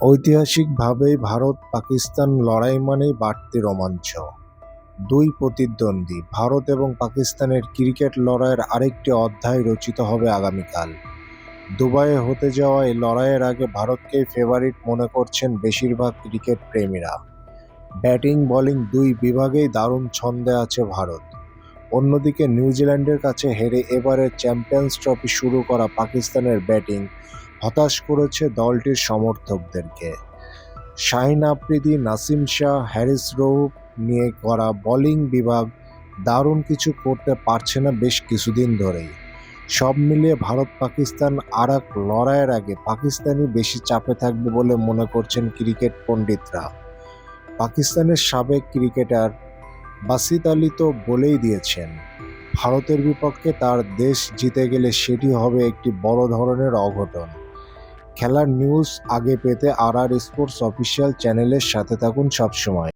ঐতিহাসিকভাবেই ভারত পাকিস্তান লড়াই মানেই বাড়তি রোমাঞ্চ। দুই প্রতিদ্বন্দ্বী, ভারত এবং পাকিস্তানের ক্রিকেট লড়াইয়ের আরেকটি অধ্যায় রচিত হবে আগামীকাল। দুবাইয়ে হতে যাওয়া এই লড়াইয়ের আগে ভারতকেই ফেভারিট মনে করছেন বেশিরভাগ ক্রিকেট প্রেমীরা। ব্যাটিং বোলিং দুই বিভাগেই দারুণ ছন্দে আছে ভারত। অন্যদিকে নিউজিল্যান্ডের কাছে হেরে এবারের চ্যাম্পিয়ন্স ট্রফি শুরু করা পাকিস্তানের ব্যাটিং হতাশ করেছে দলটির সমর্থকদেরকে। শাহিন আফ্রিদি, নাসিম শাহ, হ্যারিস রৌফ নিয়ে করা বোলিং বিভাগ দারুণ কিছু করতে পারছে না বেশ কিছুদিন ধরেই। সব মিলিয়ে ভারত পাকিস্তান আর এক লড়াইয়ের আগে পাকিস্তানি বেশি চাপে থাকবে বলে মনে করছেন ক্রিকেট পণ্ডিতরা। পাকিস্তানের সাবেক ক্রিকেটার বাসিত আলী তো বলেই দিয়েছেন, ভারতের বিপক্ষে তার দেশ জিতে গেলে সেটি হবে একটি বড় ধরনের অঘটন। খেলার নিউজ আগে পেতে আর আর স্পোর্টস অফিসিয়াল চ্যানেলের সাথে থাকুন সবসময়।